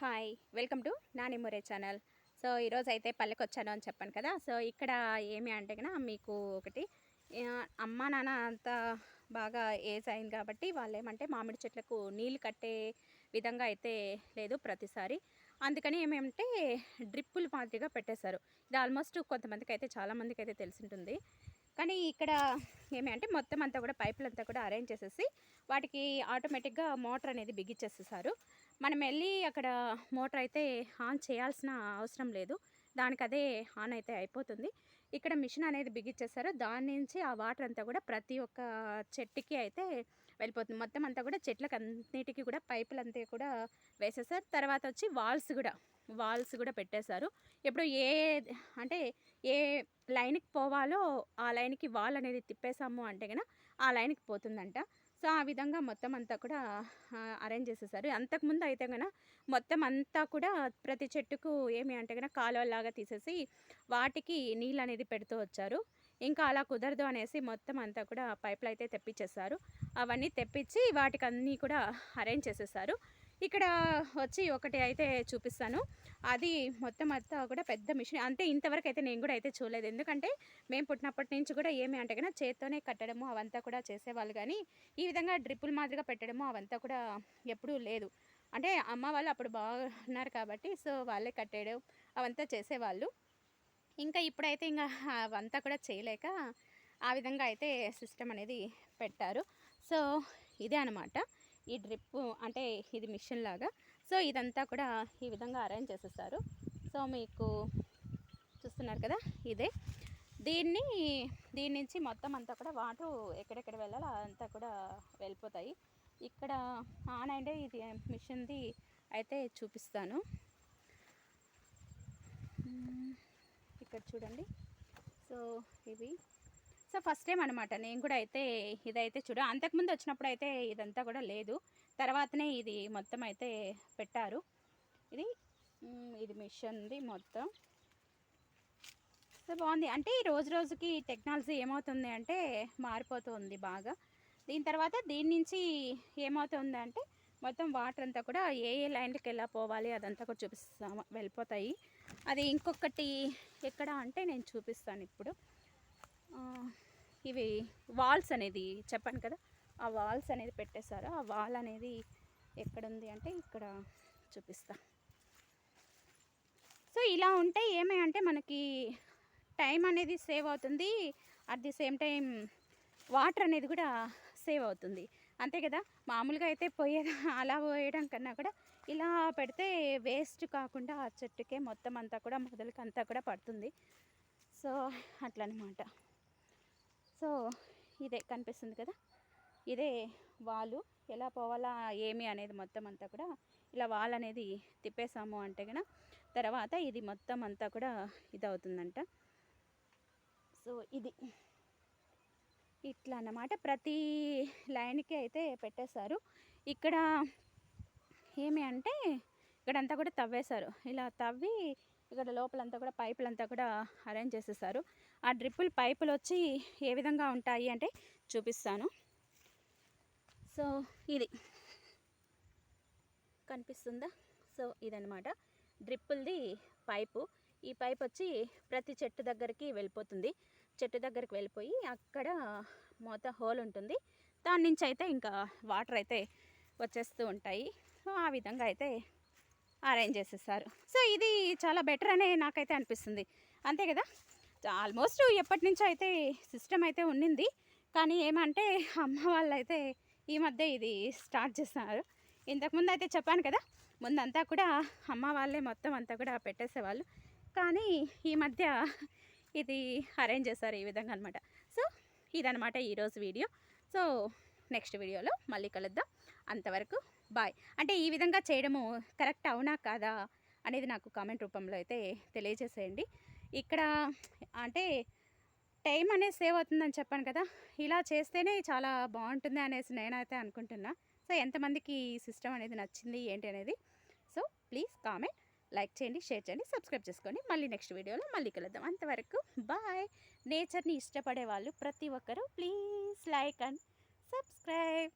Hi welcome to Nanimure channel. So ఈరోజు అయితే పల్లెకి వచ్చాను అని చెప్పాను కదా. సో ఇక్కడ ఏమి అంటే కన్నా మీకు ఒకటి అమ్మ నాన్న అంత బాగా ఏజ్ అయింది కాబట్టి వాళ్ళు ఏమంటే మామిడి చెట్లకు నీళ్ళు కట్టే విధంగా అయితే లేదు ప్రతిసారి. అందుకని ఏమేమంటే డ్రిప్పులు మాదిరిగా పెట్టేశారు. ఇది ఆల్మోస్ట్ కొంతమందికి అయితే చాలామందికి అయితే తెలిసి ఉంటుంది కానీ ఇక్కడ ఏమి అంటే మొత్తం అంతా కూడా పైపులు అంతా కూడా అరేంజ్ చేసేసి వాటికి ఆటోమేటిక్గా మోటార్ అనేది బిగించేసేసారు. మనం వెళ్ళి అక్కడ మోటార్ అయితే ఆన్ చేయాల్సిన అవసరం లేదు. దానికి అదే ఆన్ అయితే అయిపోతుంది. ఇక్కడ మిషన్ అనేది బిగించేస్తారు దాని నుంచి ఆ వాటర్ అంతా కూడా ప్రతి ఒక్క చెట్టుకి అయితే వెళ్ళిపోతుంది. మొత్తం అంతా కూడా చెట్లకు అన్నిటికీ కూడా పైపులు అంతా కూడా వేసేసారు. తర్వాత వచ్చి వాల్స్ కూడా వాల్స్ కూడా పెట్టేశారు. ఇప్పుడు ఏ అంటే ఏ లైన్కి పోవాలో ఆ లైన్కి వాల్ అనేది తిప్పేశాము అంటే కనుక ఆ లైన్కి పోతుందంట. సో ఆ విధంగా మొత్తం అంతా కూడా అరేంజ్ చేసేసారు అంతకుముందు అయితే కనుక మొత్తం అంతా కూడా ప్రతి చెట్టుకు ఏమి అంటే కనుక కాలువలాగా తీసేసి వాటికి నీళ్ళు అనేది పెడుతూ వచ్చారు. ఇంకా అలా కుదరదు అనేసి మొత్తం అంతా కూడా పైపులు అయితే తెప్పించేశారు. అవన్నీ తెప్పించి వాటికి అన్నీ కూడా అరేంజ్ చేసేసారు ఇక్కడ వచ్చి ఒకటి అయితే చూపిస్తాను. అది మొత్తం అంతా కూడా పెద్ద మిషన్. అంటే ఇంతవరకు అయితే నేను కూడా అయితే చూడలేదు. ఎందుకంటే మేము పుట్టినప్పటి నుంచి కూడా ఏమి అంటే కన్నా చేత్తోనే కట్టడము అవంతా కూడా చేసేవాళ్ళు. కానీ ఈ విధంగా డ్రిప్పుల మాదిరిగా పెట్టడము అవంతా కూడా ఎప్పుడూ లేదు. అంటే అమ్మ వాళ్ళు అప్పుడు బాగున్నారు కాబట్టి సో వాళ్ళే కట్టేయడం అవంతా చేసేవాళ్ళు. ఇంకా ఇప్పుడైతే ఇంకా అవంతా కూడా చేయలేక ఆ విధంగా అయితే సిస్టమ్ అనేది పెట్టారు. సో ఇదే అనమాట ఈ డ్రిప్ అంటే ఇది మిషన్ లాగా. సో ఇదంతా కూడా ఈ విధంగా అరేంజ్ చేసేస్తారు. సో మీకు చూస్తున్నారు కదా ఇదే. దీన్ని దీని నుంచి మొత్తం అంతా కూడా వాటర్ ఎక్కడెక్కడ వెళ్ళాలో అంతా కూడా వెళ్ళిపోతాయి. ఇక్కడ ఆన్ అంటే ఇది మిషన్ది అయితే చూపిస్తాను. ఇక్కడ చూడండి. సో ఇవి. సో ఫస్ట్ టైం అనమాట నేను కూడా అయితే ఇదైతే చూడ అంతకుముందు వచ్చినప్పుడు అయితే ఇదంతా కూడా లేదు. తర్వాతనే ఇది మొత్తం అయితే పెట్టారు. ఇది ఇది మిషన్ది మొత్తం. సో బాగుంది. అంటే ఈ రోజు రోజుకి టెక్నాలజీ ఏమవుతుంది అంటే మారిపోతుంది బాగా. దీని తర్వాత దీని నుంచి ఏమవుతుంది అంటే మొత్తం వాటర్ అంతా కూడా ఏ ఏ లైన్లకు ఎలా పోవాలి అదంతా కూడా చూపిస్తాము. వెళ్ళిపోతాయి. అది ఇంకొకటి ఎక్కడ అంటే నేను చూపిస్తాను ఇప్పుడు. ఇవి వాల్స్ అనేది చెప్పాను కదా ఆ వాల్స్ అనేది పెట్టేశారు. ఆ వాల్ అనేది ఎక్కడుంది అంటే ఇక్కడ చూపిస్తా. సో ఇలా ఉంటే ఏమై అంటే మనకి టైం అనేది సేవ్ అవుతుంది. At the same time water అనేది కూడా సేవ్ అవుతుంది. అంతే కదా మామూలుగా అయితే పోయేది అలా పోయడం కన్నా కూడా ఇలా పెడితే వేస్ట్ కాకుండా ఆ చెట్టుకే మొత్తం అంతా కూడా మొదలకి అంతా కూడా పడుతుంది. సో అట్లనమాట. సో ఇదే కనిపిస్తుంది కదా? ఇదే వాలు. ఎలా పోవాలా ఏమి అనేది మొత్తం అంతా కూడా ఇలా వాల్ అనేది తిప్పేసాము అంటే కనుక తర్వాత ఇది మొత్తం అంతా కూడా ఇది అవుతుందంట సో ఇది. ఇట్లా అన్నమాట. ప్రతి లైన్కి అయితే పెట్టేశారు. ఇక్కడ ఏమి అంటే ఇక్కడంతా కూడా తవ్వేశారు. ఇలా తవ్వి ఇక్కడ లోపలంతా కూడా పైపులంతా కూడా అరేంజ్ చేసేసారు. ఆ డ్రిప్పులు పైపులు వచ్చి ఏ విధంగా ఉంటాయి అంటే చూపిస్తాను. సో ఇది కనిపిస్తుందా? సో ఇదనమాట డ్రిప్పుల్ది పైపు. ఈ పైప్ వచ్చి ప్రతి చెట్టు దగ్గరికి వెళ్ళిపోతుంది. చెట్టు దగ్గరికి వెళ్ళిపోయి అక్కడ మూత హోల్ ఉంటుంది. దాని నుంచి అయితే ఇంకా వాటర్ అయితే వచ్చేస్తూ ఉంటాయి. సో ఆ విధంగా అయితే అరేంజ్ చేసేసారు సో ఇది చాలా బెటర్ అనే నాకైతే అనిపిస్తుంది. అంతే కదా? ఆల్మోస్ట్ ఎప్పటి నుంచో అయితే సిస్టమ్ అయితే ఉండింది కానీ ఏమంటే అమ్మ వాళ్ళు అయితే ఈ మధ్య ఇది స్టార్ట్ చేస్తున్నారు. ఇంతకుముందు అయితే చెప్పాను కదా ముందంతా కూడా అమ్మ వాళ్ళే మొత్తం అంతా కూడా పెట్టేసేవాళ్ళు. కానీ ఈ మధ్య ఇది అరేంజ్ చేస్తారు ఈ విధంగా అనమాట సో ఇదనమాట ఈరోజు వీడియో. సో నెక్స్ట్ వీడియోలో మళ్ళీ కలుద్దాం. అంతవరకు బాయ్. అంటే ఈ విధంగా చేయడము కరెక్ట్ అవునా కాదా అనేది నాకు కామెంట్ రూపంలో అయితే తెలియజేసేయండి. ఇక్కడ అంటే టైం అనేది సేవ్ అవుతుందని చెప్పాను కదా ఇలా చేస్తేనే చాలా బాగుంటుంది అనేసి నేనైతే అనుకుంటున్నా. సో ఎంతమందికి ఈ సిస్టమ్ అనేది నచ్చింది ఏంటి అనేది. సో ప్లీజ్ కామెంట్ లైక్ చేయండి షేర్ చేయండి సబ్స్క్రైబ్ చేసుకోండి. మళ్ళీ నెక్స్ట్ వీడియోలో మళ్ళీ కలుద్దాం. అంతవరకు బాయ్. నేచర్ని ఇష్టపడే వాళ్ళు ప్రతి ఒక్కరూ ప్లీజ్ లైక్ అండ్ సబ్స్క్రైబ్.